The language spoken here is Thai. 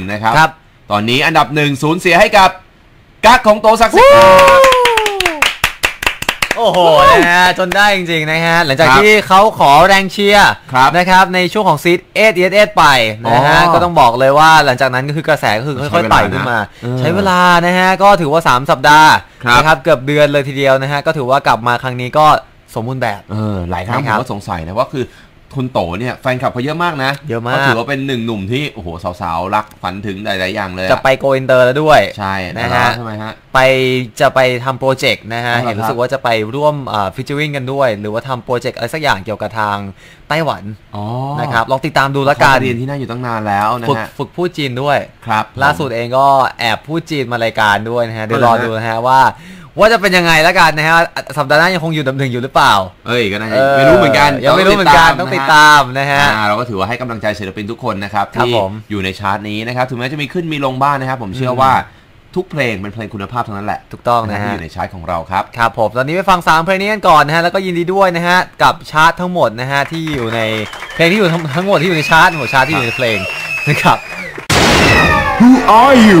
นะครับ ครับ ตอนนี้อันดับหนึ่งศูนย์เสียให้กับกั๊กของโตศักดิ์สิทธิ์ครับ โอ้โหนะฮะจนได้จริงๆนะฮะหลังจากครับที่เขาขอแรงเชียร์ครับนะครับในช่วงของซีดเอสเอสไปนะฮะอ๋อก็ต้องบอกเลยว่าหลังจากนั้นก็คือกระแสก็คือค่อยๆไต่ขึ้นมาเออใช้เวลานะฮะก็ถือว่า 3 สัปดาห์ครับ นะครับเกือบเดือนเลยทีเดียวนะฮะก็ถือว่ากลับมาครั้งนี้ก็สมบูรณ์แบบ เออหลายครั้งนะผครัมบก็สงสัยนะว่าคือ คุณโตเนี่ยแฟนคลับเขาเยอะมากนะเยอะมากเขาถือว่าเป็นหนึ่งหนุ่มที่ โอ้โห สาวๆ รักฝันถึงหลาย ๆ อย่างเลยอจะไปโกอินเตอร์แล้วด้วย ใช่นะนะฮะฮะใช่ไหมฮะ ไปจะไปทำโปรเจกต์นะฮะอ๋อเหรอเห็นรู้สึกว่าจะไปร่วมฟิชเจอริงกันด้วย หรือว่าทำโปรเจกต์อะไรสักอย่างเกี่ยวกับทางไต้หวันอ๋อนะครับ ลองติดตามดูแล้แล้ววกากันเรียนที่นั่นอยู่ตั้งนานแล้วนะฝึกฮะฝึกพูดจีนด้วยครับล่าสุดเองก็แอบพูดจีนมารายการด้วยนะฮะเดี๋ยวเอารเหรอฮะอดูนะฮะว่า ว่าจะเป็นยังไงแล้วกันนะฮะสัปดาห์หน้ายังคงอยู่ดำหนึ่งอยู่หรือเปล่า เอ้ยก็น่าจะไม่รู้เหมือนกันยังไม่รู้เหมือนกันต้องติดตามนะฮะอ่าเราก็ถือว่าให้กำลังใจศิลปินทุกคนนะครับครับที่ผมอยู่ในชาร์ตนี้นะครับถึงแม้จะมีขึ้นมีลงบ้างนะครับผมเชื่อว่าทุกเพลงเป็นเพลงคุณภาพทั้งนั้นแหละ ถูกต้องนะนะฮะที่ฮะอยู่ในชาร์ตของเราครับ ครับผม ตอนนี้ไปฟัง 3 เพลงนี้กันก่อนนะฮะ แล้วก็ยินดีด้วยนะฮะ กับชาร์ตทั้งหมดนะฮะ ที่อยู่ในเพลงที่อยู่ทั้งทั้งหมดที่อยู่ในชาร์ตหมดชาร์ตที่อยู่ในเพลงนะครับ Who are you?